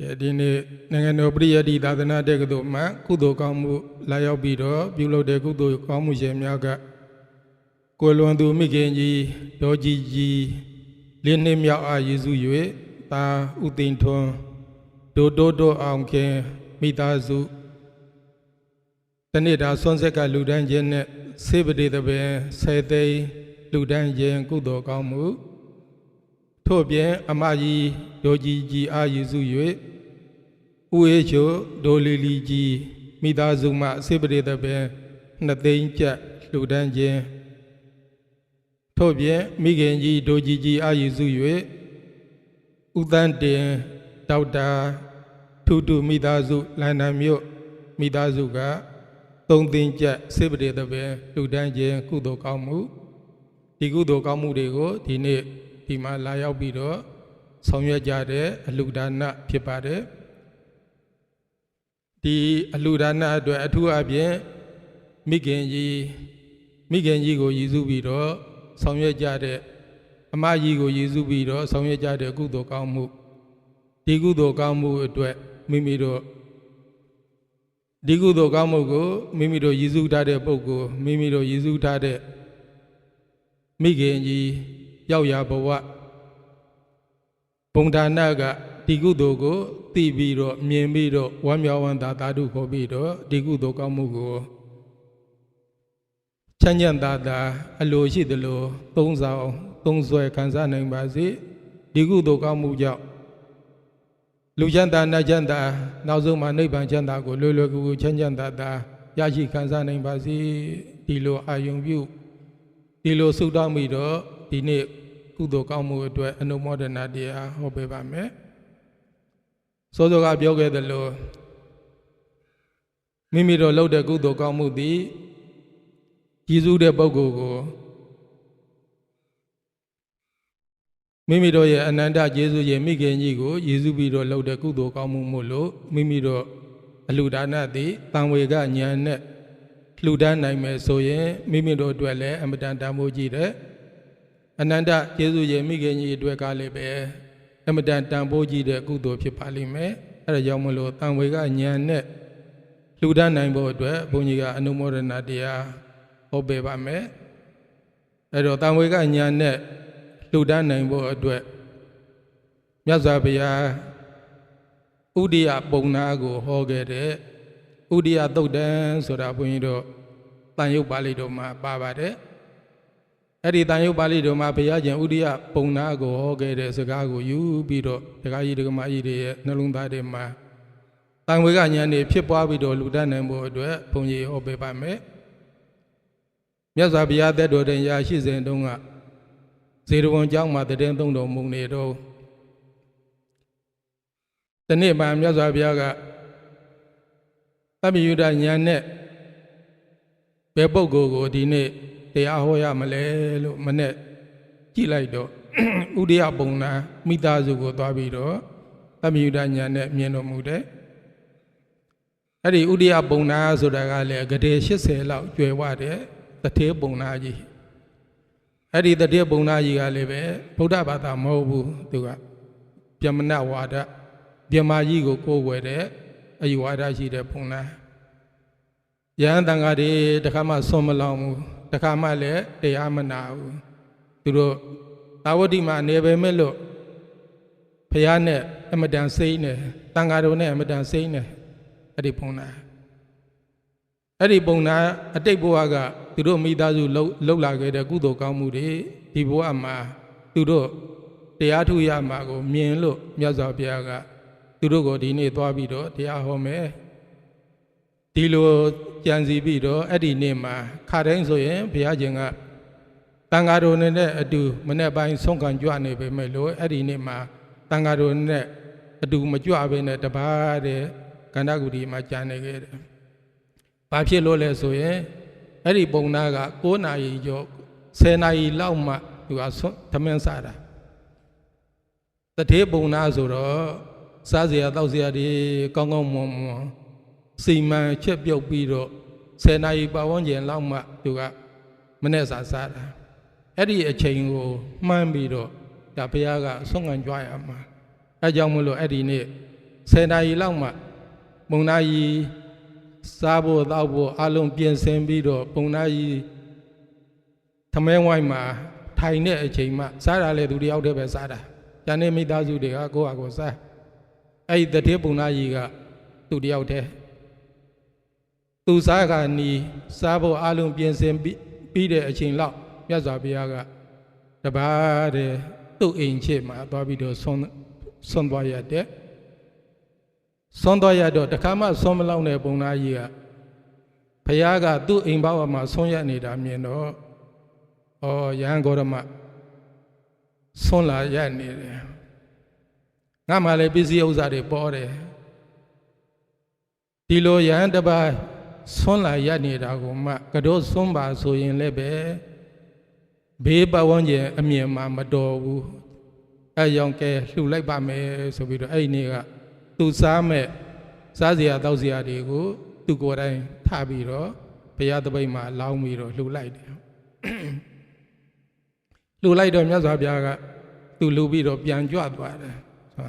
ကဲဒီနေ့နိုင်ငံတော်ပရိယတ်တိသာသနာတက္ကသိုလ်မှာကုသိုလ်ကောင်းမှုလာရောက်ပြီးတော့ပြုလုပ်တဲ့ကုသိုလ်ကောင်းမှုရှင်များကကိုယ်လွန်သူမိခင်ကြီးဒေါ်ကြီးကြီးလင်းနှစ်မြောက်အားယေစု၍တာဥသိန်ထွန်းဒိုတိုးတိုးအောင်ခင်မိသားစုတနေ့တာဆွမ်းဆက်ကလူတန်းခြင်းနဲ့စေပတိတပင်ဆယ်သိန်းလူတန်းခြင်းကုသိုလ်ကောင်းမှုထို့ပြင်အမကြီး ဒေါ်ကြီးကြီးအာယေစု၍ဥအေးချိုဒေါ်လီလီကြီးမိသားစုမှစေပရိသပင်နှစ်သိန်းကျပ်လှူဒန်းခြင်းထို့ပြင်မိခင်ကြီးဒေါ်ကြီးကြီးအာယေစု၍ဥတန်းတင်ဒေါက်တာထုထုမိသားစုလန်ဒန်မြို့မိသားစုကသုံးသိန်းကျပ်စေပရိသပင်လှူဒန်းခြင်းကုသိုလ်ကောင်းမှုဒီကုသိုလ်ကောင်းမှုတွေကိုဒီနေ့ဒီမှာလာရောက်ပြီးတော့ ဆောင်ရွက်ကြတဲ့အလှူဒါနဖြစ်ပါတယ်ဒီအလှူဒါနအတွက်အထူးအဖြင့်မိခင်ကြီးမိခင်ကြီးကိုရည်စူးပြီးတော့ဆောင်ရွက်ကြတဲ့အမကြီးကိုရည်စူးပြီးတော့ဆောင်ရွက်ကြတဲ့ကုသိုလ်ကောင်းမှုဒီကုသိုလ်ကောင်းမှုအတွက်မိမိတို့ဒီကုသိုလ်ကောင်းမှုကိုမိမိတို့ရည်စူးထားတဲ့ပုဂ္ဂိုလ်မိမိတို့ရည်စူးထားတဲ့မိခင်ကြီးရောက်ရဘဝ ဘုံဒါနကဒီကုသိုလ်ကိုသိပြီးတော့မြင်ပြီးတော့ဝမ်းမြောက်ဝမ်းသာသာဓုခေါ်ပြီးတော့ဒီကုသိုလ်ကောင်းမှုကိုချမ်းချမ်းသာသာအလိုရှိသလိုသုံးဆောင်သုံးဆွဲခံစားနိုင်ပါစေဒီကုသိုလ်ကောင်းမှုကြောင့်လူချမ်းသာနတ်ချမ်းသာနောက်ဆုံးမှာနိဗ္ဗာန်ချမ်းသာကိုလွယ်လွယ်ကူကူချမ်းချမ်းသာသာရရှိခံစားနိုင်ပါစေဒီလိုအာယုံပြုဒီလိုဆုတောင်းပြီးတော့ဒီနေ့ ကုသိုလ်ကောင်းမှုအတွက်အနုမောဒနာတရားဟောပေးပါမယ်။စောစောကပြောခဲ့သလိုမိမိတို့လုပ်တဲ့ကုသိုလ်ကောင်းမှုသည်ကြီးစုတဲ့ပုဂ္ဂိုလ်ကိုမိမိတို့ရဲ့အနန္တကျေးဇူးရဲ့မိခင်ကြီးကိုရည်စူးပြီးတော့လုပ်တဲ့ကုသိုလ်ကောင်းမှုမို့လို့မိမိတို့အလှူဒါနသည်တံဝေကဉာဏ်နဲ့လှူဒန်းနိုင်မယ်ဆိုရင်မိမိတို့အတွက်လည်းအမတန်တန်ဖိုးကြီးတယ် အနန္တကျေးဇူးရဲ့မိခင်ကြီးအတွက်ကလည်းပဲအမတန်တန်ဖိုးကြီးတဲ့ကုသိုလ်ဖြစ်ပါလိမ့်မယ်အဲဒါကြောင့်မလို့တန်ဝေကဉာဏ်နဲ့လှူဒန်းနိုင်ဖို့အတွက်ဘုန်းကြီးကအနုမောဒနာတရားဟောပေးပါမယ်အဲတော့တန်ဝေကဉာဏ်နဲ့လှူဒန်းနိုင်ဖို့အတွက်မြတ်စွာဘုရားဥဒိယပုံနာကိုဟောခဲ့တဲ့ဥဒိယသုတ်တံဆိုတာဘုန်းကြီးတို့တန်ရုပ်ပါဠိတော်မှာပါပါတယ် အဲ့ဒီတန်ရုပ်ပါဠိတော်မှာဘုရားကျင်ဥဒိယပုံနာကိုဟောခဲ့တဲ့စကားကိုယူပြီးတော့ဒကာကြီးဒကမကြီးတွေရဲ့နှလုံးသားတွေမှာတန်ဝေကဉာဏ်တွေဖြစ်ပွားပြီးတော့လူတတ်နိုင်ဖို့အတွက်ဘုန်းကြီးဟောပေးပါမယ်မြတ်စွာဘုရားသက်တော်တင်ရာရှိစဉ်တုန်းကဇေရဝံကျောင်းမှာတည်င်းသုံးတော်မူနေတော့ဒီနေ့မှမြတ်စွာဘုရားကတပ္ပယုဒဉာဏ်နဲ့ဘယ်ပုဂ္ဂိုလ်ကိုဒီနေ့ တရားဟောရမလဲလို့မနဲ့ကြည့်လိုက်တော့ဥဒိယပုံနာမိသားစုကိုသွားပြီးတော့တပ္ပယုဒဉာဏ်နဲ့မြင်တော်မူတယ်အဲ့ဒီဥဒိယပုံနာဆိုတာကလည်းဂရေ80လောက်ကျွယ်ဝတဲ့တထေးပုံနာကြီးအဲ့ဒီတထေးပုံနာကြီးကလည်းပဲဗုဒ္ဓဘာသာမဟုတ်ဘူးသူကပြမနဝါဒပြမကြီးကိုကိုးကွယ်တဲ့အယူဝါဒရှိတဲ့ပုံနာယဟန်တန်ဃာတွေတခါမှဆွန်မလောင်ဘူး တခါမှလည်းတရားမနာဘူးသူတို့သာဝတိမှာနေပေမဲ့လို့ဖះနဲ့အမတန်စိမ့်နေတန်ဃာတို့နဲ့အမတန်စိမ့်နေအဲ့ဒီပုံနာအဲ့ဒီပုံနာအတိတ်ဘဝကသူတို့မိသားစုလှုပ်လှုပ်လာခဲ့တဲ့ကုသိုလ်ကောင်းမှုတွေဒီဘဝမှာသူတို့တရားထုရမှာကိုမြင်လို့မြတ်စွာဘုရားကသူတို့ကိုဒီနေ့သွားပြီးတော့တရားဟောမယ် ဒီလိုကြံစီပြီးတော့အဲ့ဒီနေ့မှာခါတိုင်းဆိုရင်ဘုရားရှင်ကတန်ဃာတော်နဲ့အတူမနေ့ပိုင်းဆုံးခံကြွနေပေမဲ့လို့အဲ့ဒီနေ့မှာတန်ဃာတော်နဲ့အတူမကြွဘဲနဲ့တပါးတဲ့ကန္တဂုတိမှာကြာနေခဲ့တယ်။ဘာဖြစ်လို့လဲဆိုရင်အဲ့ဒီပုံနာက9နာရီကျော်10နာရီလောက်မှသူကသမင်းစားတာတထေးပုံနာဆိုတော့စားစရာတောက်စရာတွေကောင်းကောင်းမွန်မွန် စီမံချက်ပြုတ်ပြီးတော့10နာရီပတ်ဝန်းကျင်လောက်မှသူကမနေ့စာစားတာအဲ့ဒီအချိန်ကိုမှန်းပြီးတော့ဒါဘုရားကဆုံးခံကြွရမှာအဲကြောင့်မလို့အဲ့ဒီနေ့10နာရီလောက်မှပုံနာကြီးစားဖို့တောက်ဖို့အလုံးပြင်ဆင်ပြီးတော့ပုံနာကြီးသမဲဝိုင်းမှာထိုင်တဲ့အချိန်မှစားတာလေသူတယောက်တည်းပဲစားတာ။ကျန်တဲ့မိသားစုတွေကကိုယ့်ဟာကိုယ်စားအဲ့ဒီတတိပုံနာကြီးကသူတယောက်တည်း သူစားကနီစားဖို့အလုံးပြင်ဆင်ပြီးပြီးတဲ့အချိန်လောက်မြတ်စွာဘုရားကတပါးတဲ့သူ့အိမ်ချစ်မှာသွားပြီးတော့ဆွန်းဆွန်းသွားရတဲ့ဆွန်းသွားရတော့တခါမှဆွန်းမလောက်တဲ့ပုံသားကြီးကဘုရားကသူ့အိမ်ဘဝမှာဆွန်းရနေတာမြင်တော့ဩရဟန်းဂေါရမဆွန်းလာရနေတယ်ငါမှလည်းပစ္စည်းဥစ္စာတွေပေါ်တယ်ဒီလိုရဟန်းတစ်ပါး ဆွန်းလာရနေတာကိုမှကတော့ဆွန်းပါဆိုရင်လည်းပဲဘေးပတ်ဝန်းကျင်အမြင်မှာမတော်ဘူးအဲကြောင့်ကဲလှူလိုက်ပါမယ်ဆိုပြီးတော့အဲ့ဒီနေ့ကသူစားမဲ့စားစရာတောက်စရာတွေကိုသူကိုယ်တိုင်ထပြီးတော့ဘုရားတပိတ်မှာလောင်းပြီးတော့လှူလိုက်တယ်လှူလိုက်တော့မြတ်စွာဘုရားကသူလှူပြီးတော့ပြန်ကြွသွားတယ်ဆို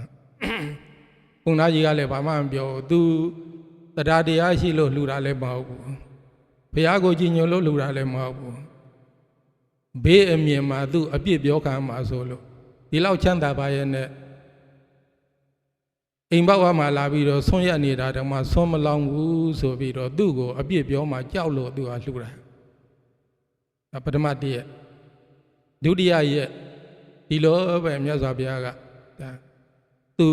ဘုန်းသားကြီးကလည်းဘာမှမပြောဘူးသူ တရားတရားရှိလို့လှူတာလည်းမဟုတ်ဘူးဘုရားကိုကြည်ညိုလို့လှူတာလည်းမဟုတ်ဘူးဘေးအမြင်မှာသူအပြစ်ပြောခံမှာဆိုလို့ဒီလောက်ချမ်းသာပါရဲ့နဲ့အိမ်ဘဝမှာလာပြီးတော့ဆွန့်ရက်နေတာတည်းမှဆွန့်မလောင်ဘူးဆိုပြီးတော့သူ့ကိုအပြစ်ပြောမှကြောက်လို့သူကလှူတာဒါပထမတည့်ရက်ဒုတိယရက်ဒီလိုပဲမြတ်စွာဘုရားကဒါသူ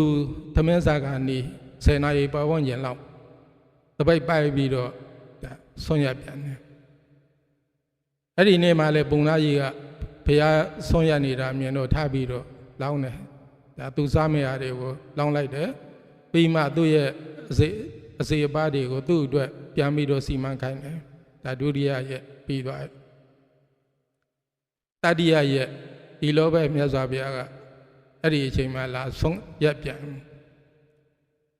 သမင်းစာကနေ10နာရီပတ်ဝန်းကျင်လောက်တ ပိတ်ပိုက်ပြီးတော့ဒါဆွန့်ရက်ပြန်တယ်အဲ့ဒီနေ့မှလည်းပုံသားကြီးကဘုရားဆွန့်ရနေတာမြင်တော့ထပြီးတော့လောင်းတယ်ဒါသူစားမရတွေကိုလောင်းလိုက်တယ်ပြီးမှသူ့ရဲ့အစေအစေအပါးတွေကိုသူ့အတွက်ပြန်ပြီးတော့စီမံခိုင်းတယ်ဒါဒုတိယရဲ့ပြီးသွားတတိယရဲ့ဒီလိုပဲမြတ်စွာဘုရားကအဲ့ဒီအချိန်မှလာဆုံးရက်ပြန်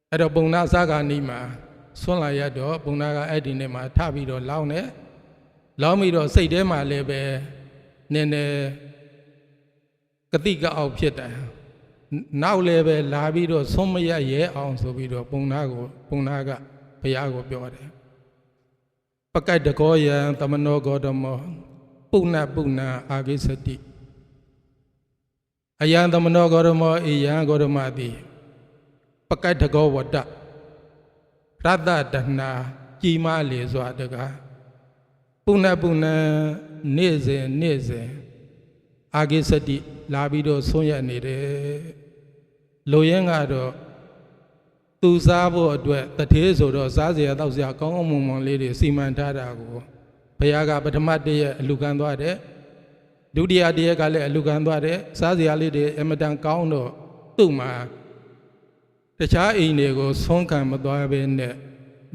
အဲ့တော့ပုံနာစားကနီးမှာ ဆွန့်လာရတော့ပုံနာကအဲ့ဒီနေ့မှာထပြီးတော့လောင်းတယ်လောင်းပြီးတော့စိတ်ထဲမှာလည်းပဲနည်းနည်းကတိကအောက်ဖြစ်တယ်နောက်လည်းပဲလာပြီးတော့ဆုံးမရရဲအောင်ဆိုပြီးတော့ပုံနာကိုပုံနာကဘုရားကိုပြောတယ်ပကတ်တကောယံသမနောဂေါတမောပုဏ္ဏပုဏ္ဏအာဂိသတိအယံသမနောဂေါတမောအေယံဂေါတမတိပကတ်တကောဝတ္တ ရတ္တတဏကြည်မလေစွာတကားပုဏ္ဏပုဏ္ဏနေ့စဉ်နေ့စဉ်အာဂိစတိလာပြီးတော့ဆုံးရနေတယ်လိုရင်းကတော့သူစားဖို့အတွက်တထေးဆိုတော့စားစရာတောက်စရာကောင်းကောင်းမွန်မွန်လေးတွေစီမံထားတာကိုဘုရားကပထမတည့်ရက်အလူခံသွားတယ်ဒုတိယတည့်ရက်ကလည်းအလူခံသွားတယ်စားစရာလေးတွေအမတန်ကောင်းတော့သူ့မှာ တခြားအိမ်တွေကိုဆုံးခံမသွားဘဲနဲ့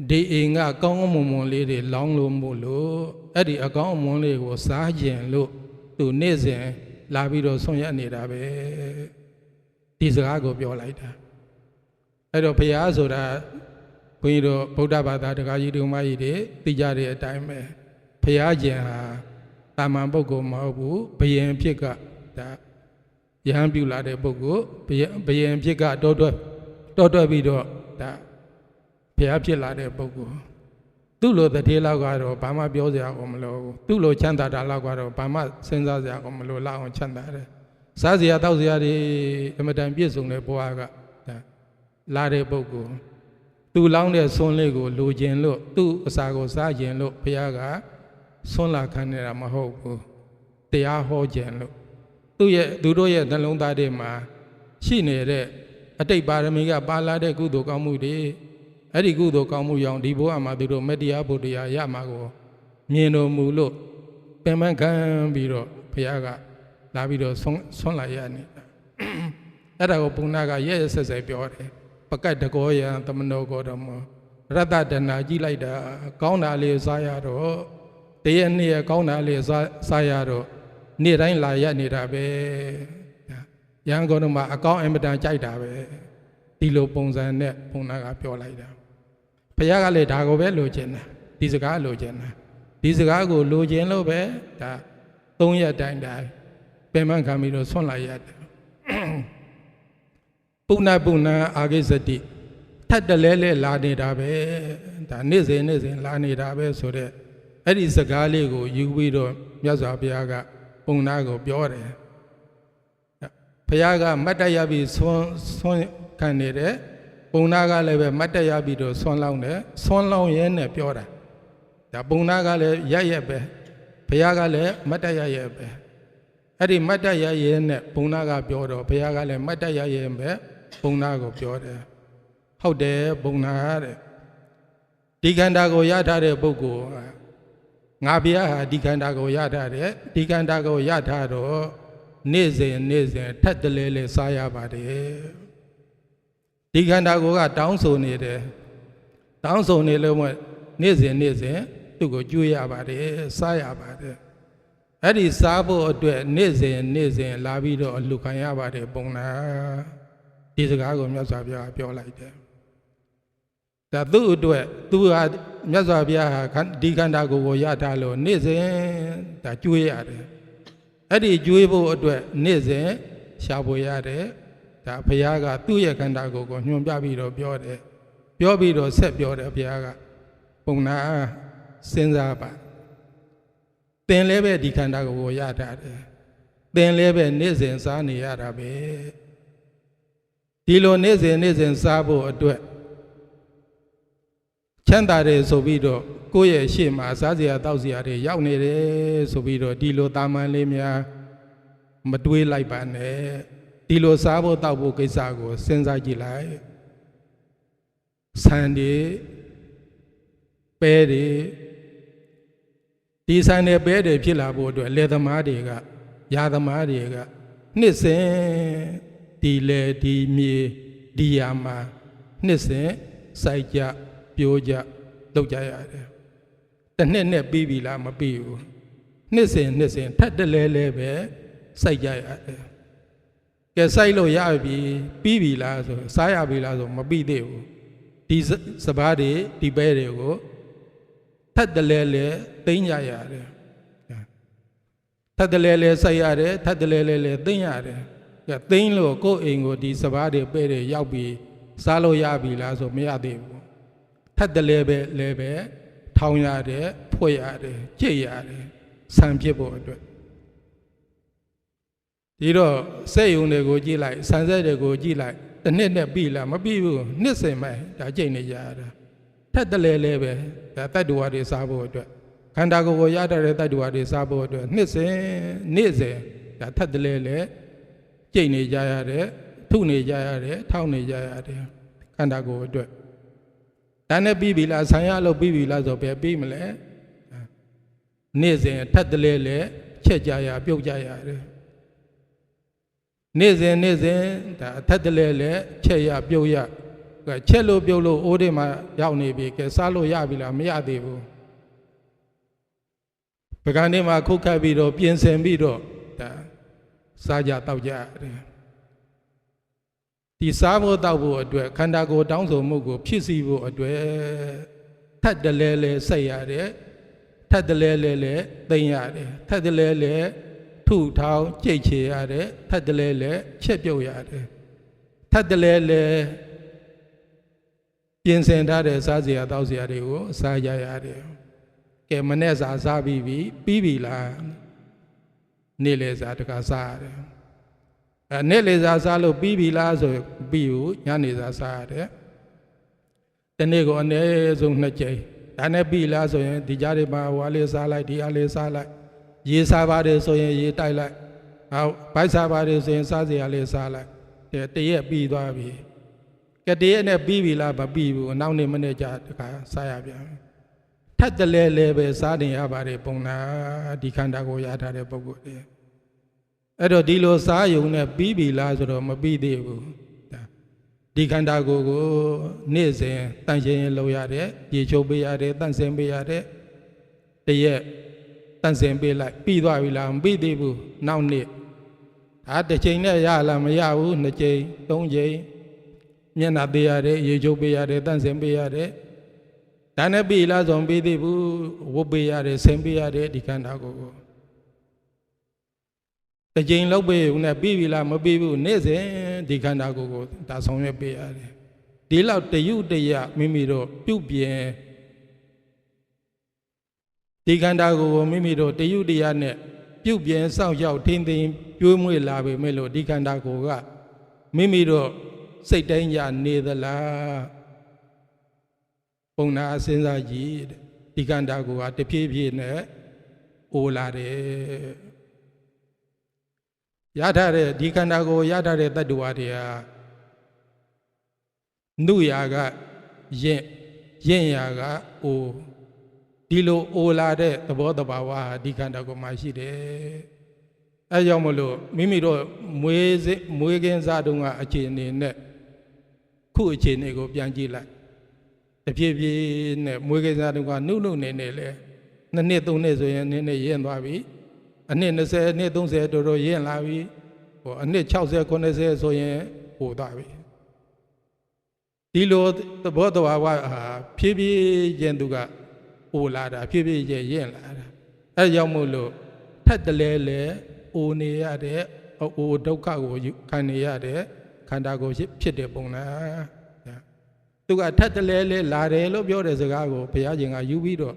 ဒီအိမ်ကကောင်းကောင်းမွန်မွန်လေးတွေလောင်းလို့မို့လို့အဲ့ဒီအကောင်းအမွန်လေးကိုစားကျင်လို့သူနေ့စဉ်လာပြီးတော့ဆွံ့ရနေတာပဲဒီစကားကိုပြောလိုက်တာအဲ့တော့ဘုရားဆိုတာဘုန်းကြီးတို့ဗုဒ္ဓဘာသာတရားကြီးတို့မကြီးတွေသိကြတဲ့အတိုင်းပဲဘုရားကျင်ဟာတာမန်ပုဂ္ဂိုလ်မဟုတ်ဘူးဘယင်ဖြစ်ကဒါယဟန်ပြုလာတဲ့ပုဂ္ဂိုလ်ဘယင်ဘယင်ဖြစ်ကတောတွဲ တောတွဲပြီးတော့ဒါဘုရားဖြစ်လာတဲ့ပုဂ္ဂိုလ်သူ့လိုတတိလောက်ကတော့ဘာမှပြောစရာကိုမလိုဘူးသူ့လိုချမ်းသာတာလောက်ကတော့ဘာမှစဉ်းစားစရာကိုမလိုလောက်အောင်ချမ်းသာတယ်စားစရာတောက်စရာတွေအမတန်ပြည့်စုံတဲ့ဘဝကဒါလာတဲ့ပုဂ္ဂိုလ်သူလောင်းတဲ့ဆွန်းလေးကိုလိုချင်လို့သူ့အစာကိုစားခြင်းလို့ဘုရားကဆွန်းလာခံနေတာမဟုတ်ဘူးတရားဟောခြင်းလို့သူ့ရဲ့သူတို့ရဲ့နှလုံးသားထဲမှာရှိနေတဲ့ အတိတ်ပါရမီကပါလာတဲ့ကုသိုလ်ကောင်းမှုတွေအဲ့ဒီကုသိုလ်ကောင်းမှုရောင်ဒီဘဝမှာသူတို့မတရားဘုတရားရမှာကိုမြင်တော်မူလို့ပင်ပန်းခံပြီးတော့ဘုရားကလာပြီးတော့ဆွဆွန့်လာရနေတာအဲ့ဒါကိုဘုန်းနာကရဲရဲဆက်ဆက်ပြောတယ်ပကတ်တကောယံသမနောကောတော်မရတ္တတနာကြည့်လိုက်တာ ကောင်းတာလေးစားရတော့တရက်နေ့ရကောင်းတာလေးစားစားရတော့နေ့တိုင်းလာရနေတာပဲ ရန်ကုန်မှာအကောင်းအင်မတန်ကြိုက်တာပဲဒီလိုပုံစံနဲ့ဘုန်းနာကပြောလိုက်တာဘုရားကလည်းဒါကိုပဲလိုချင်တာဒီစကားလိုချင်တာဒီစကားကိုလိုချင်လို့ပဲဒါ၃ရက်တိုင်းတိုင်းပင်မခံပြီးတော့ဆွန့်လိုက်ရတယ်ပုဏ္ဏပုဏ္ဏအာဂိစတိထပ်တလဲလဲလာနေတာပဲဒါနေ့စဉ်နေ့စဉ်လာနေတာပဲဆိုတော့အဲ့ဒီစကားလေးကိုယူပြီးတော့မြတ်စွာဘုရားကပုံနာကိုပြောတယ် ဘုရားကမတ်တရပြီးဆွန်းဆွန်းခံနေတဲ့ပုံနာကလည်းပဲမတ်တရပြီးတော့ဆွန်းလောင်းတယ်ဆွန်းလောင်းရဲနဲ့ပြောတာဒါပုံနာကလည်းရရက်ပဲဘုရားကလည်းမတ်တရရက်ပဲအဲ့ဒီမတ်တရရဲနဲ့ပုံနာကပြောတော့ဘုရားကလည်းမတ်တရရဲပဲပုံနာကိုပြောတယ်ဟုတ်တယ်ပုံနာတဲ့ဒီခန္ဓာကိုရထားတဲ့ပုဂ္ဂိုလ်ကငါဘုရားဟာဒီခန္ဓာကိုရထားတယ်ဒီခန္ဓာကိုရထားတော့ နေ့စဉ်နေ့စဉ်ထပ်တလဲလဲစားရပါတယ်ဒီခန္ဓာကိုကတောင်းဆိုနေတယ်တောင်းဆိုနေလို့မနေ့စဉ်နေ့စဉ်သူ့ကိုကျွေးရပါတယ်စားရပါတယ်အဲ့ဒီစားဖို့အတွက်နေ့စဉ်နေ့စဉ်လာပြီးတော့အလှခံရပါတယ်ပုံနာဒီစကားကိုမြတ်စွာဘုရားပြောလိုက်တယ်ဒါသူ့အတွက်သူဟာမြတ်စွာဘုရားဟာခန္ဒီခန္ဓာကိုယ်ကိုရထားလို့နေ့စဉ်ဒါကျွေးရတယ် အဲ့ဒီကျွေးဖို့အတွက်နေ့စဉ်ရှာဖွေရတယ်ဒါဘုရားကသူ့ရဲ့ခန္ဓာကိုယ်ကိုညွှန်ပြပြီးတော့ပြောတယ်ပြောပြီးတော့ဆက်ပြောတယ်ဘုရားကပုံနာစဉ်းစားပါသင်လည်းပဲဒီခန္ဓာကိုယ်ကိုရထားတယ်သင်လည်းပဲနေ့စဉ်စားနေရတာပဲဒီလိုနေ့စဉ်နေ့စဉ်စားဖို့အတွက်ချမ်းသာတယ်ဆိုပြီးတော့ ကိုယ့်ရဲ့ရှေ့မှာစားစရာတောက်စရာတွေရောက်နေတယ်ဆိုပြီးတော့ဒီလိုတာမန်လေးများမတွေးလိုက်ပါနဲ့ဒီလိုစားဖို့တောက်ဖို့ကိစ္စကိုစဉ်းစားကြည့်လိုက်ဆန်တွေပဲတွေဒီဆန်တွေပဲတွေဖြစ်လာဖို့အတွက်လေသမားတွေကယာသမားတွေကနှစ်စဉ်ဒီလေဒီမြေဒီယာမှာနှစ်စဉ်စိုက်ကြပြိုးကြလုပ်ကြရတယ် တစ်နှစ်နဲ့ပြီးပြီလားမပြီးဘူးနှစ်စဉ်နှစ်စဉ်ထပ်တလဲလဲပဲစိုက်ကြရတယ်ကဲစိုက်လို့ရပြီပြီးပြီလားဆိုစားရပြီလားဆိုမပြီးသေးဘူးဒီစပားတွေဒီပဲတွေကိုထပ်တလဲလဲသိမ့်ကြရတယ်ထပ်တလဲလဲစိုက်ရတယ်ထပ်တလဲလဲလဲသိမ့်ရတယ်ကဲသိမ့်လို့ကိုယ့်အိမ်ကိုဒီစပားတွေပဲတွေရောက်ပြီးစားလို့ရပြီလားဆိုမရသေးဘူးထပ်တလဲပဲလဲပဲ ထောင်းရတယ်ဖွဲ့ရတယ်ကြိတ်ရတယ်ဆံဖြစ်ဖို့အတွက်ဒီတော့စက်ယုံတွေကိုကြည့်လိုက်ဆန်ဆက်တွေကိုကြည့်လိုက်တစ်နှစ်နဲ့ပြီလားမပြီဘူးနှစ်စင်မဲ့ဒါကြိတ်နေကြရတာထက်တလဲလဲပဲဒါတတ္တဝါတွေစားဖို့အတွက်ခန္ဓာကိုယ်ကိုရတတ်တဲ့တတ္တဝါတွေစားဖို့အတွက်နှစ်စင်နေ့စဉ်ဒါထက်တလဲလဲကြိတ်နေကြရတယ်ထုနေကြရတယ်ထောင်းနေကြရတယ်ခန္ဓာကိုယ်အတွက် ဒါနဲ့ပြီးပြီလားဆံရလို့ပြီးပြီလားဆိုပဲပြီးမလဲနေ့စဉ်ထက်တလဲလဲချက်ကြရပြုတ်ကြရတယ်နေ့စဉ်နေ့စဉ်ဒါအထက်တလဲလဲချက်ရပြုတ်ရချက်လို့ပြုတ်လို့အိုးတွေမှာရောက်နေပြီကဲစားလို့ရပြီလားမရသေးဘူးပကံတွေမှာခုတ်ခတ်ပြီးတော့ပြင်ဆင်ပြီးတော့ဒါစားကြတောက်ကြရတယ် ဒီစားဖို့တောက်ဖို့အတွက်ခန္ဓာကိုယ်တောင်းဆိုမှုကို ဖြစ်စီဖို့အတွက်ထပ်တလဲလဲဆက်ရတယ်ထပ်တလဲလဲလဲသိမ့်ရတယ်ထပ်တလဲလဲထုထောင်ကြိတ်ချေရတယ်ထပ်တလဲလဲချက်ပြုတ်ရတယ်ထပ်တလဲလဲပြင်ဆင်ထားတဲ့စားစရာတောက်စရာတွေကိုစားကြရတယ်ကဲမနဲ့စားစားပြီးပြီပြီးပြီလားနေ့လေစားတခါစားရတယ် အဲနေ့လေစားစားလို့ပြီးပြီလားဆိုပြီးဘူးညနေစားစားရတယ်တနေ့ကိုအနည်းဆုံးနှစ်ကြိမ်ဒါနဲ့ပြီးလားဆိုရင်ဒီကြားတွေမှာဟွာလေးစားလိုက်ဒီအားလေးစားလိုက်ရေစားပါတယ်ဆိုရင်ရေတိုက်လိုက်ဟောဘိုက်စားပါတယ်ဆိုရင်စားစရာလေးစားလိုက်တဲ့တရက်ပြီးသွားပြီကတရက်နဲ့ပြီးပြီလားမပြီးဘူးနောက်နေ့မနေ့ကျတခါစားရပြန်ထပ်တလဲလဲပဲစားနေရပါတယ်ပုံနာဒီခန္ဓာကိုရထားတဲ့ပုဂ္ဂိုလ်တွေ အဲ့တော့ဒီလိုစားယုံနဲ့ပြီးပြီလားဆိုတော့မပြီးသေးဘူးဒီခန္ဓာကိုယ်ကိုနေ့စဉ်တန်ရှင်းရင်လုပ်ရတယ်ရေချိုးပေးရတယ်တန့်စင်ပေးရတယ်တရက်တန့်စင်ပေးလိုက်ပြီးသွားပြီလားမပြီးသေးဘူးနောက်နေ့ဒါတစ်ချိန်နဲ့ရလားမရဘူးနှစ်ချိန်သုံးချိန်မျက်နှာပေးရတယ်ရေချိုးပေးရတယ်တန့်စင်ပေးရတယ်ဒါနဲ့ပြီးလားဆိုမပြီးသေးဘူးဝတ်ပေးရတယ်ဆင်ပေးရတယ်ဒီခန္ဓာကိုယ်ကို တစ်ချိန်လောက်ပေးဦးနဲ့ပြီးပြီလားမပြီးဘူးနေ့စဉ်ဒီခန္ဓာကိုယ်ကိုဒါဆောင်ရွက်ပေးရတယ်ဒီလောက်တယုတရမိမိတို့ပြုတ်ပြင်ဒီခန္ဓာကိုယ်ကိုမိမိတို့တယုတရနဲ့ပြုတ်ပြင်စောင့်ရှောက်ထင်းထင်းပြွေးမွေလာပေမဲ့လို့ဒီခန္ဓာကိုယ်ကမိမိတို့စိတ်တိုင်းကြနေသလားပုံနာစဉ်းစားကြည့်တဲ့ဒီခန္ဓာကိုယ်ကတဖြည်းဖြည်းနဲ့အိုလာတယ် ရထားတဲ့ဒီခန္ဓာကိုယ်ရထားတဲ့တ attva တွေဟာနုရာကယင့်ယင့်ရာကအိုဒီလိုအိုလာတဲ့သဘောတဘာဝဟာဒီခန္ဓာကိုယ်မှာရှိတယ်အဲကြောင့်မလို့မိမိတို့မွေးစိမွေးကင်းစားတုန်းကအခြေအနေနဲ့ခုအခြေအနေကိုပြန်ကြည့်လိုက်တဖြည်းဖြည်းနဲ့မွေးကင်းစားတုန်းကနှုတ်နှုတ်နေနေလေနှစ်နှစ်သုံးနှစ်ဆိုရင်နည်းနည်းရင့်သွားပြီ အနှစ်20အနှစ်30တော်တော်ရင့်လာပြီဟိုအနှစ်60 90ဆိုရင်ဟိုသွားပြီဒီလိုသဘောတဘာဝဟာဖြည်းဖြည်းချင်းသူကအိုလာတာဖြည်းဖြည်းချင်းရင့်လာတာအဲကြောင့်မို့လို့ထက်တလဲလဲအိုနေရတဲ့အိုဒုက္ခကိုခံနေရတဲ့ခန္ဓာကိုယ်ဖြစ်တဲ့ပုံလားသူကထက်တလဲလဲလာတယ်လို့ပြောတဲ့စကားကိုဘုရားရှင်ကယူပြီးတော့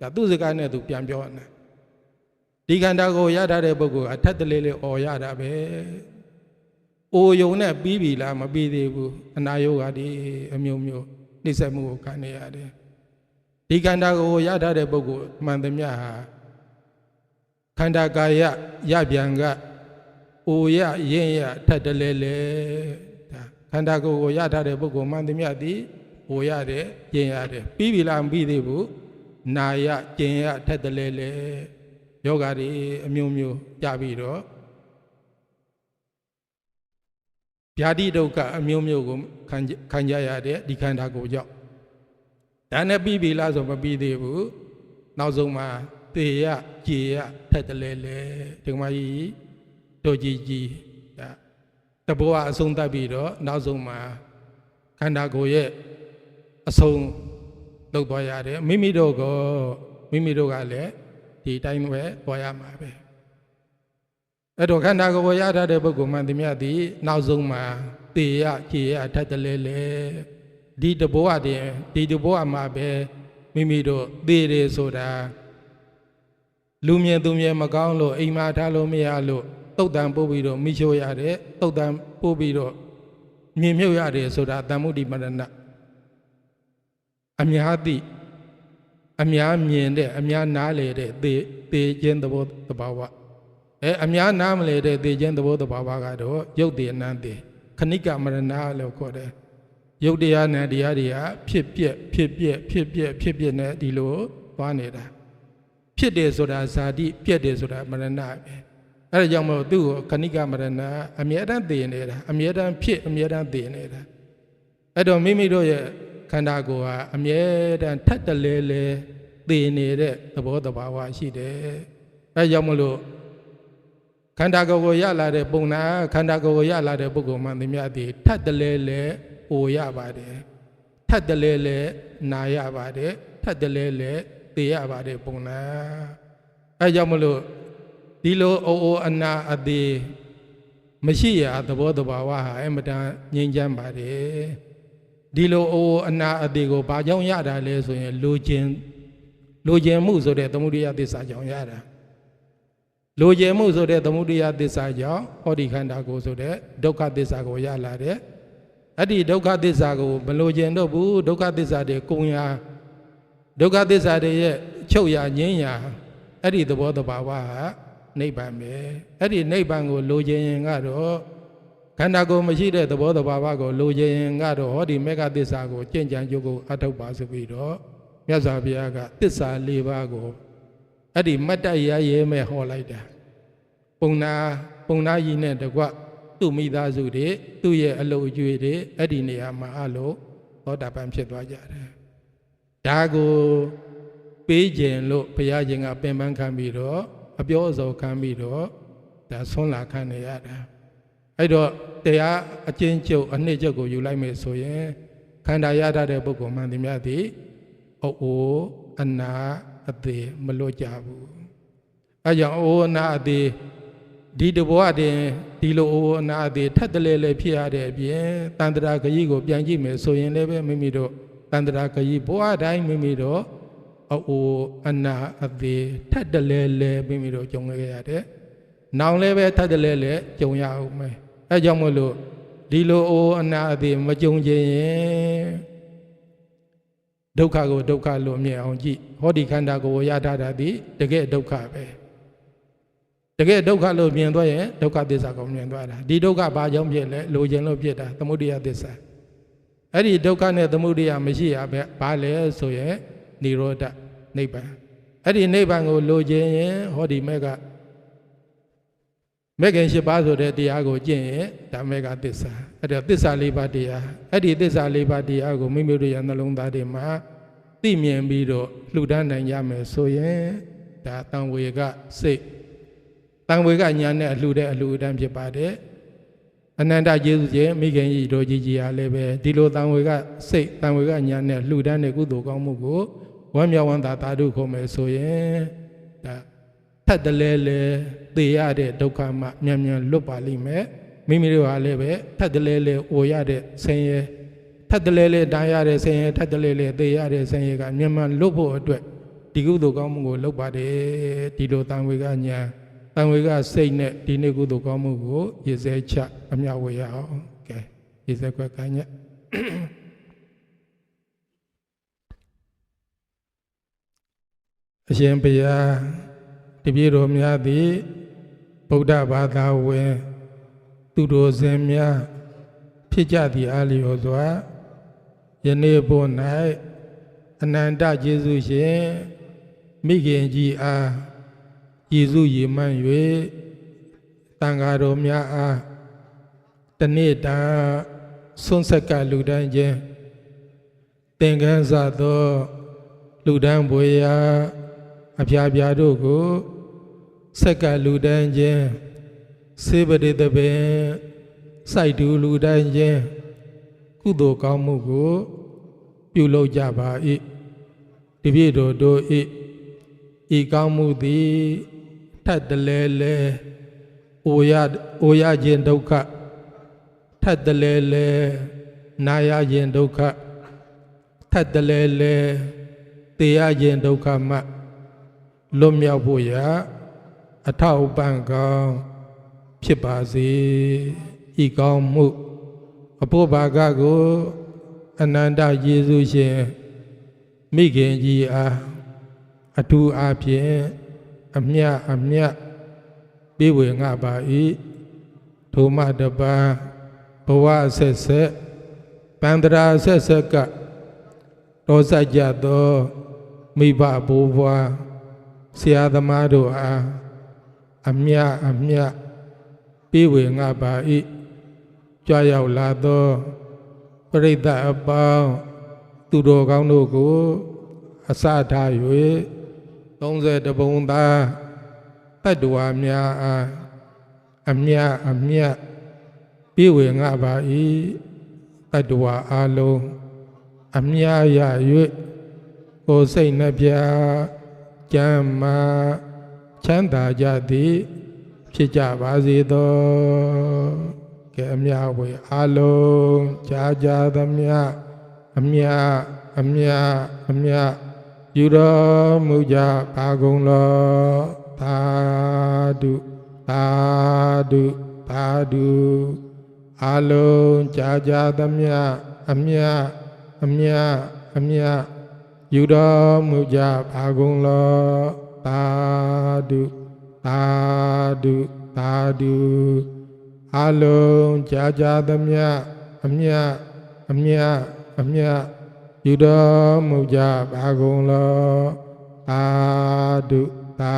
ဒါသူ့စကားနဲ့သူပြန်ပြောနေ ဒီခန္ဓာကိုရထားတဲ့ပုဂ္ဂိုလ်အထက်တလဲလဲអော်ရတာပဲအိုယုံနဲ့ပြီးပြီလားမပြီးသေးဘူးအနာယောဂဒီအမျိုးမျိုးနှိစ္စမှုကိုခံနေရတယ်ဒီခန္ဓာကိုရထားတဲ့ပုဂ္ဂိုလ်မှန်သမျှဟာခန္ဓာကာယရပြန်ကအိုရရင်ရထက်တလဲလဲဒါခန္ဓာကိုယ်ကိုရထားတဲ့ပုဂ္ဂိုလ်မှန်သမျှသည်အိုရတယ်ရင်ရတယ်ပြီးပြီလားမပြီးသေးဘူးနာရကျင်ရထက်တလဲလဲ ယောဂတွေအမျိုးမျိုးကြပြီးတော့ဗျာတိဒုက္ခအမျိုးမျိုးကိုခံခံကြရတဲ့ဒီခန္ဓာကိုယ်ကြောင့်ဒါနဲ့ပြီးပြီလားဆိုမပြီးသေးဘူးနောက်ဆုံးမှာသေရကြည်ရထက်တလဲလဲဒီကမကြီးတို့ကြီးကြီးဒါတဘောအဆုံးသတ်ပြီးတော့နောက်ဆုံးမှာခန္ဓာကိုယ်ရဲ့အဆုံးလုပ်သွားရတယ်မိမိတို့ကမိမိတို့ကလည်း ဒီတိုင်းပဲသွားရမှာပဲအဲ့တော့ခန္ဓာကိုယ်ရထားတဲ့ပုဂ္ဂိုလ်မှန်သမျှသည်နောက်ဆုံးမှာသေရကြည်ရထက်တလဲလဲဒီတဘောအတင်ဒီတဘောအမှာပဲမိမိတို့သေတယ်ဆိုတာလူမြင်သူမြင်မကောင်းလို့အိမ်မှာထားလို့မရလို့တုတ်တန်ပို့ပြီးတော့မိချိုးရတယ်တုတ်တန်ပို့ပြီးတော့မြင်မြုပ်ရတယ်ဆိုတာတမ္မုဒိမရဏအများသိ အများမြင်တဲ့အများနားလေတဲ့သေသေခြင်းသဘောတဘာဝအဲအများနားမလေတဲ့သေခြင်းသဘောတဘာဝကတော့ရုပ်တည်အနန္တေခဏိကမရဏလို့ခေါ်တယ်ရုပ်တရားနဲ့တရားတွေကဖြစ်ပြက်ဖြစ်ပြက်ဖြစ်ပြက်ဖြစ်ပြက်နဲ့ဒီလိုသွားနေတာဖြစ်တယ်ဆိုတာဇာတိပြက်တယ်ဆိုတာမရဏပဲအဲဒါကြောင့်မို့သူ့ကိုခဏိကမရဏအမြဲတမ်းသိနေတာအမြဲတမ်းဖြစ်အမြဲတမ်းသိနေတာအဲ့တော့မိမိတို့ရဲ့ခ န္ဓာကိုယ်ဟာအမြဲတမ်းထက်တလဲလဲသိနေတဲ့သဘောတဘာဝရှိတယ်အဲကြောင့်မလို့ခန္ဓာကိုယ်ကိုရလာတဲ့ပုံနာခန္ဓာကိုယ်ကိုရလာတဲ့ပုဂ္ဂိုလ်မှသမျှသည်ထက်တလဲလဲအိုရပါတယ်ထက်တလဲလဲနာရပါတယ်ထက်တလဲလဲသိရပါတယ်ပုံနာအဲကြောင့်မလို့ဒီလိုအိုအိုအနာအသေးမရှိရသဘောတဘာဝဟာအမတန်ငြိမ်းချမ်းပါတယ် ဒီလိုအိုအိုအနာအသေးကိုဘာကြောင့်ရတာလဲဆိုရင်လိုခြင်းလိုခြင်းမှုဆိုတဲ့သမုဒိယသစ္စာကြောင့်ရတာလိုခြင်းမှုဆိုတဲ့သမုဒိယသစ္စာကြောင့်ဟောဒီခန္ဓာကိုဆိုတဲ့ဒုက္ခသစ္စာကိုရလာတဲ့အဲ့ဒီဒုက္ခသစ္စာကိုမလိုခြင်းတော့ဘူးဒုက္ခသစ္စာတွေကုံရာဒုက္ခသစ္စာတွေရဲ့ချုပ်ရာငြင်းရာအဲ့ဒီသဘောတဘာဝဟာနိဗ္ဗာန်ပဲအဲ့ဒီနိဗ္ဗာန်ကိုလိုချင်ရင်ကတော့ ခန္ဓာကိုယ်မရှိတဲ့သဘောတဘာဝကိုလိုချင်ရင်ကတော့ဟောဒီမေဃသစ္စာကိုကြင်ကြံကြုတ်ကိုအထောက်ပါဆိုပြီးတော့မြတ်စွာဘုရားကသစ္စာ၄ပါးကိုအဲ့ဒီမတ်တရရဲမဲ့ဟောလိုက်တာပုံနာပုံနာကြီးနဲ့တကွသူ့မိသားစုတွေသူ့ရဲ့အလုပ်အကျွေးတွေအဲ့ဒီနေရာမှာအလို့သောတာပန်ဖြစ်သွားကြတယ်ဒါကိုပေးခြင်းလို့ဘုရားရှင်ကပင်ပန်းခံပြီးတော့အပြောအစောခံပြီးတော့ဒါဆွမ်းလာခံနေရတာ အဲ့တော့တရားအကျဉ်းချုပ်အနှစ်ချုပ်ကိုယူလိုက်မယ်ဆိုရင်ခန္ဓာရတတ်တဲ့ပုဂ္ဂိုလ်မှန်သည်များသည်အိုအိုအနာအသေးမလွတ်ကြဘူးအဲကြောင့်အိုအနာအသေးဒီတဘဝတည်းဒီလိုအိုးအနာအသေးထက်တလဲလဲဖြစ်ရတဲ့အပြင်တန်တရာခရီးကိုပြန်ကြည့်မယ်ဆိုရင်လည်းပဲမိမိတို့တန်တရာခရီးဘဝတိုင်းမိမိတို့အိုးအနာအသေးထက်တလဲလဲမိမိတို့ကြုံခဲ့ရတယ်။နောင်လည်းပဲထက်တလဲလဲကြုံရအောင်မယ်။ အဲကြောင့်မို့လို့ဒီလိုအိုးအနာအသေးမကြုံခြင်းရင်ဒုက္ခကိုဒုက္ခလို့မြင်အောင်ကြည့်ဟောဒီခန္ဓာကိုယ်ရထားတာဒီတကယ်ဒုက္ခပဲတကယ်ဒုက္ခလို့မြင်သွားရင်ဒုက္ခသစ္စာကိုမြင်သွားတာဒီဒုက္ခဘာကြောင့်ဖြစ်လဲလိုချင်လို့ဖြစ်တာသမုဒိယသစ္စာအဲ့ဒီဒုက္ခနဲ့သမုဒိယမရှိရပဲဘာလဲဆိုရင်និရောဓနိဗ္ဗာန်အဲ့ဒီနိဗ္ဗာန်ကိုလိုချင်ရင်ဟောဒီမဲ့က မဲ့ခင်၈ပါးဆိုတဲ့တရားကိုကျင့်ရင်ဒါမဲ့ကသစ္စာအဲ့ဒါသစ္စာ၄ပါးတရားအဲ့ဒီသစ္စာ၄ပါးတရားကိုမိမိတို့ရဲ့နှလုံးသားတွေမှာသိမြင်ပြီးတော့လှူဒန်းနိုင်ကြမယ်ဆိုရင်ဒါတံဝေကစိတ်တံဝေကညာနဲ့အလှူတဲ့အလှူအတန်းဖြစ်ပါတယ်အနန္တယေရှုရှင်မိခင်ကြီးတို့ကြီးကြီးအားလည်းပဲဒီလိုတံဝေကစိတ်တံဝေကညာနဲ့လှူဒန်းတဲ့ကုသိုလ်ကောင်းမှုကိုဝမ်းမြောက်ဝမ်းသာသာဓုခေါ်မယ်ဆိုရင်ဒါ ထက်တလဲလဲသေရတဲ့ဒုက္ခမှမြန်မြန်လွတ်ပါလိမ့်မယ်မိမိတို့ဟာလည်းပဲထက်တလဲလဲအိုရတဲ့ဆင်းရဲထက်တလဲလဲတားရတဲ့ဆင်းရဲထက်တလဲလဲသေရတဲ့ဆင်းရဲကမြန်မြန်လွတ်ဖို့အတွက်ဒီကုသိုလ်ကောင်းမှုကိုလုပ်ပါတယ်ဒီလိုတံဝေကညာတံဝေကစိတ်နဲ့ဒီနေ့ကုသိုလ်ကောင်းမှုကိုရည်စဲချအမြဝေရအောင်ကဲရည်စဲခွက်ကညက်အရှင်ဘုရား တပည့်တော်များသည်ဗုဒ္ဓဘာသာဝင်သူတော်စင်များဖြစ်ကြသည့်အားလျော်စွာယနေ့ဘုန်း၌အနန္တကျေးဇူးရှင်မိခင်ကြီးအားယေစုရည်မှန်း၍တန်ဃာတော်များအားတနေ့တာဆွန်းဆက်ကလူတန်းခြင်းသင်္ကန်းစသောလူတန်းဘွေရာအဖျားဖျားတို့ကို ဆက်ကလူတန်းခြင်းစေပရိတပင်စိုက်တူလူတန်းခြင်းကုသိုလ်ကောင်းမှုကို ပြုလုပ်ကြပါ၏တပြည့်တော်တို့၏ဤကောင်းမှုသည်ထတ်တလဲလဲအိုရအိုရခြင်းဒုက္ခထတ်တလဲလဲနာရခြင်းဒုက္ခထတ်တလဲလဲတေရခြင်းဒုက္ခမှလွတ်မြောက်ဖို့ရာ အထောက်ပံ့ကောင်းဖြစ်ပါစေဤကောင်းမှုအဖို့ဘာကကိုအနန္တယေရှုရှင်မိခင်ကြီးအားအထူးအားဖြင့်အမြအမြပြေဝေငါပါ၏ဒုမတပံဘဝဆက်ဆက်ပန္တရာဆက်ဆက်ကတောစကြသောမိဘဘိုးဘွားဆရာသမားတို့အား အမြအမြပြေဝေငါပါ၏ကြွရောက်လာသောပရိသတ်အပေါင်းသူတော်ကောင်းတို့ကိုအစထား၍30ပုံသားတတ္တဝါများအားအမြအမြပြေဝေငါပါ၏တတ္တဝါအလုံးအမြရ၍ကိုယ်စိတ်နှပြကျမ်းမာ ချမ်းသာကြသည် ဖြစ်ကြပါစေသောကဲအမြဝေအလုံးကြာကြာသမျှအမြအမြအမြယူတော်မူကြပါကုန်လောသာဓုသာဓုသာဓုအလုံးကြာကြာသမျှအမြအမြအမြယူတော်မူကြပါကုန်လော သာဓုသာဓုသာဓုအလုံးကြာကြာသမျှအမြအမြအမြယူတော်မူကြပါကုန်လောသာဓုသာ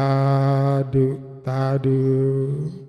ဓုသာဓု